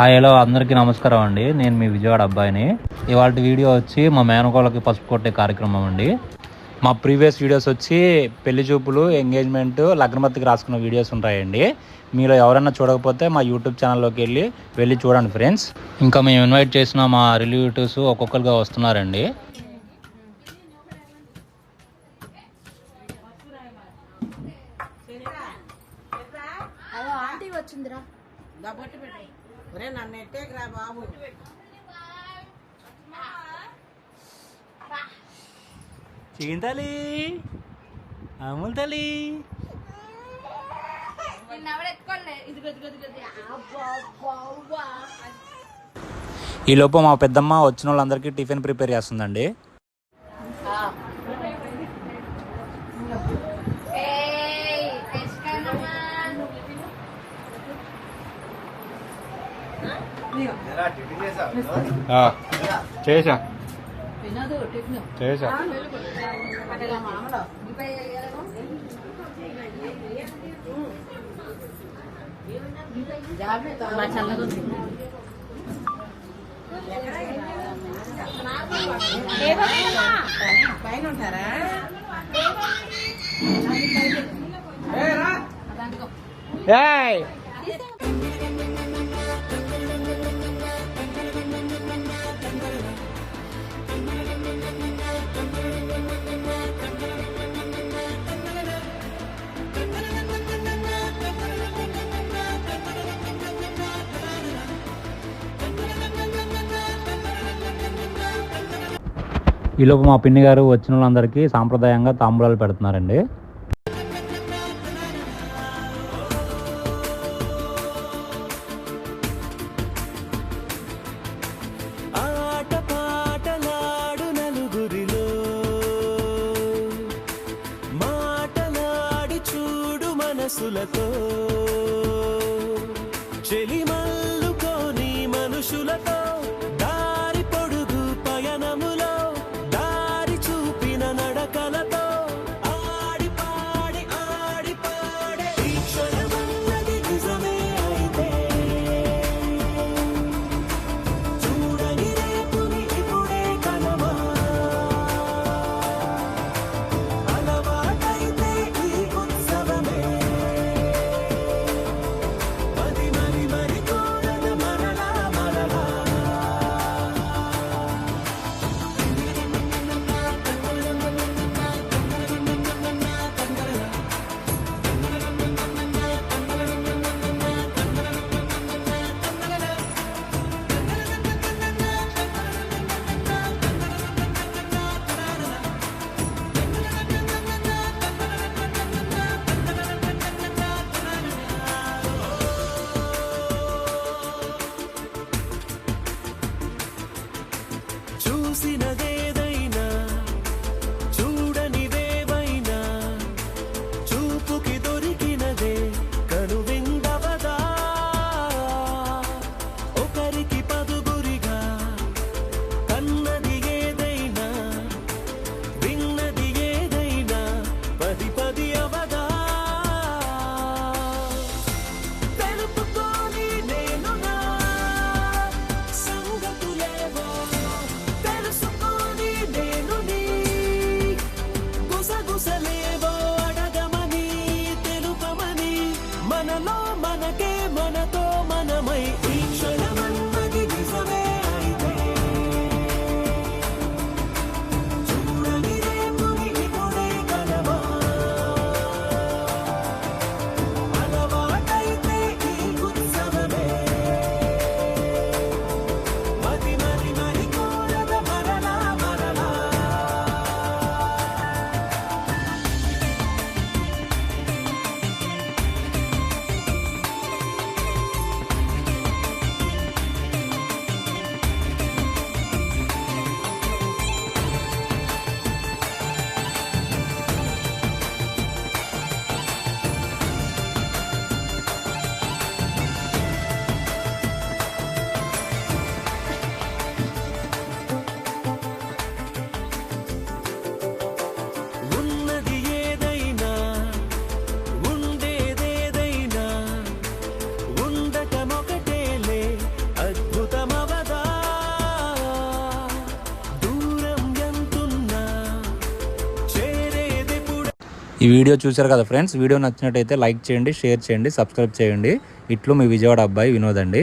Hi hello అందరికీ నమస్కారం అండి. నేను మీ విజయవాడ అబ్బాయిని. ఇవాళ వీడియో వచ్చి మా మేనకోళ్ళకి పసుపు కొట్టే కార్యక్రమం అండి. మా ప్రీవియస్ వీడియోస్ వచ్చి పెళ్ళి చూపులు ఎంగేజ్మెంట్ లగ్నమత్తికి రాసుకున్న వీడియోస్ ఉంటాయండి. మీరు ఎవరైనా చూడకపోతే మా యూట్యూబ్ ఛానల్లోకి వెళ్ళి వెళ్ళి చూడండి ఫ్రెండ్స్. ఇంకా మేము ఇన్వైట్ చేసిన మా రిలేటివ్స్ ఒక్కొక్కరుగా వస్తున్నారండి. ఒరే నన్ను ఎట్టేకి రా బాబు. చీంతలి అమూల్ తల్లి. ఈ లోపు మా పెద్దమ్మ వచ్చిన వాళ్ళందరికీ టిఫిన్ ప్రిపేర్ చేస్తుందండి. చేసా చేసా పైన ఉంటారా? ఏయ్! ఈలోపు మా పిన్ని గారు వచ్చిన వాళ్ళందరికీ సాంప్రదాయంగా తాంబూలాలు పెడుతున్నారండి. ఆట పాటలాడు మాటలాడి చూడు మనసులతో. చెలిమల్లుకోని మనుషులతో. ఈ వీడియో చూశారు కదా ఫ్రెండ్స్ వీడియో నచ్చినట్టయితే లైక్ చేయండి షేర్ చేయండి సబ్స్క్రైబ్ చేయండి. ఇట్లు మీ విజయవాడ అబ్బాయి వినోద్ అండి